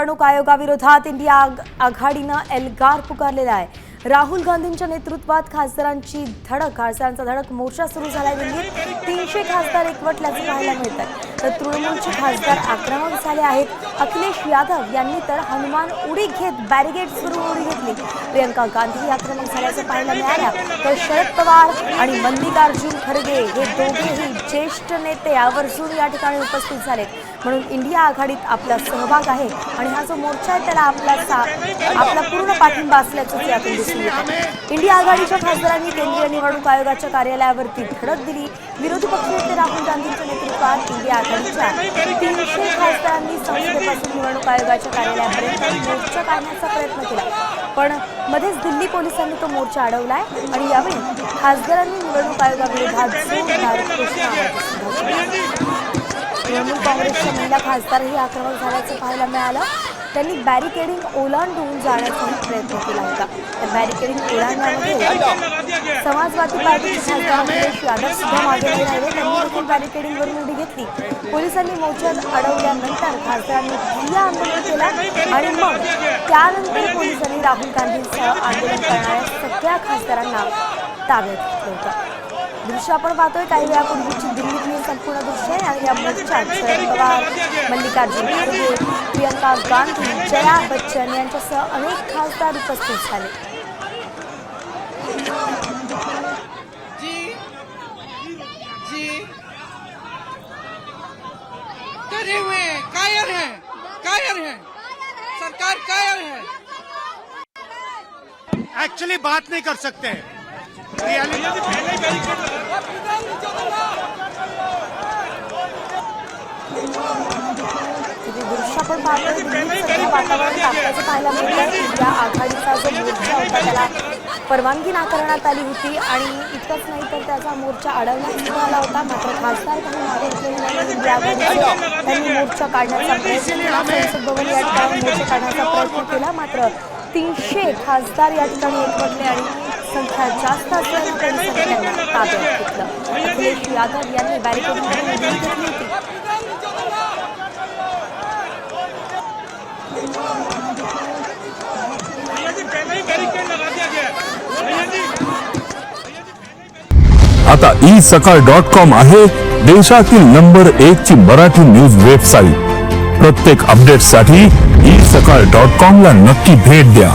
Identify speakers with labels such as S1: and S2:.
S1: निवडणूक आयोगाविरोधात इंडिया आग- आघाडीनं एल्गार पुकारलेला आहे. राहुल गांधींच्या नेतृत्वात खासदारांची धडक खासदारांचा धडक मोर्चा सुरू झालाय दिल्लीत. तीनशे खासदार एकवटल्याचं पाहायला मिळत आहे तर तृणमूलचे खासदार आक्रमक झाले आहेत. अखिलेश यादव यांनी तर हनुमान उडी घेत बॅरिगेड्सवरून उडी घेतली. प्रियंका गांधी आक्रमक झाल्याचं पाहायला मिळाल्या तर शरद पवार आणि मल्लिकार्जुन खरगे हे दोघेही ज्येष्ठ नेते आवर्जून या ठिकाणी उपस्थित झालेत. म्हणून इंडिया आघाडीत आपला सहभाग आहे आणि हा जो मोर्चा आहे त्याला आपला सा आपला पूर्ण पाठिंबा असल्याचं यातून दिसून येतं इंडिया आघाडीच्या खासदारांनी केंद्रीय निवडणूक आयोगाच्या कार्यालयावरती धडक दिली. विरोधी पक्षनेते राहुल गांधींच्या नेतृत्वात इंडिया आघाडीच्या तीनशे खासदारांनी संसदेपासून निवडणूक आयोगाच्या कार्यालयापर्यंत मोर्चा काढण्याचा प्रयत्न केला. पण मध्येच दिल्ली पोलिसांनी तो मोर्चा अडवलाय आणि यावेळी खासदारांनी निवडणूक आयोगाविरोधात जोरदार तृणमूल काँग्रेसच्या महिला खासदारही आक्रमक झाल्याचं पाहायला मिळालं. त्यांनी बॅरिकेडिंग ओलांडून जाण्याचाही प्रयत्न केला होता. तर बॅरिकेडिंग ओलांडण्यामध्ये समाजवादी पार्टीचे खासदार अखिलेश यादव सुद्धा मागे राहिले त्यांनी देखील बॅरिकेडिंगवरून उडी घेतली. पोलिसांनी मोर्चात अडवल्यानंतर खासदारांनी ठिय्या आंदोलन केलं आणि मग त्यानंतर पोलिसांनी राहुल गांधींसह आंदोलन करणाऱ्या सगळ्या खासदारांना ताब्यात घेतलं होतं. दृश्य आपण पाहतोय. काही वेळापूर्वीची दिल्लीतली संपूर्ण दृश्य आहे आणि या मोर्चात शरद पवार मल्लिकार्जुन खरगे प्रियंका गांधी जया बच्चन यांच्यासह अनेक खासदार उपस्थित झाले.
S2: जी जी. डरे हुए हैं कायर हैं कायर हैं. सरकार कायर है.
S3: एक्चुअली बात नहीं कर सकते.
S1: तिथे दृश्य आपण वातावरण तापल्याचं पाहायला मिळतं इंडिया आघाडीचा जो मोर्चा होता त्याला परवानगी नाकारण्यात आली होती आणि इतकंच नाही तर त्याचा मोर्चा अडवण्यात आला होता. मात्र खासदार काही मागे त्यांनी मोर्चा काढण्याचा प्रयत्न केला. संसद भवन या ठिकाणी मोर्चा काढण्याचा प्रयत्न केला. मात्र तीनशे खासदार या ठिकाणी एकवटले आणि संख्या जास्त असल्यानं त्यांनी त्यांना ताब्यात घेतलं. अखिलेश यादव यांनी बॅरिकेडिंग घेतली होती.
S4: आता ई सकाळ डॉट कॉम आहे देशातील नंबर एक ची मराठी न्यूज वेबसाईट प्रत्येक अपडेटसाठी ई सकाळ डॉट कॉम ला नक्की भेट द्या.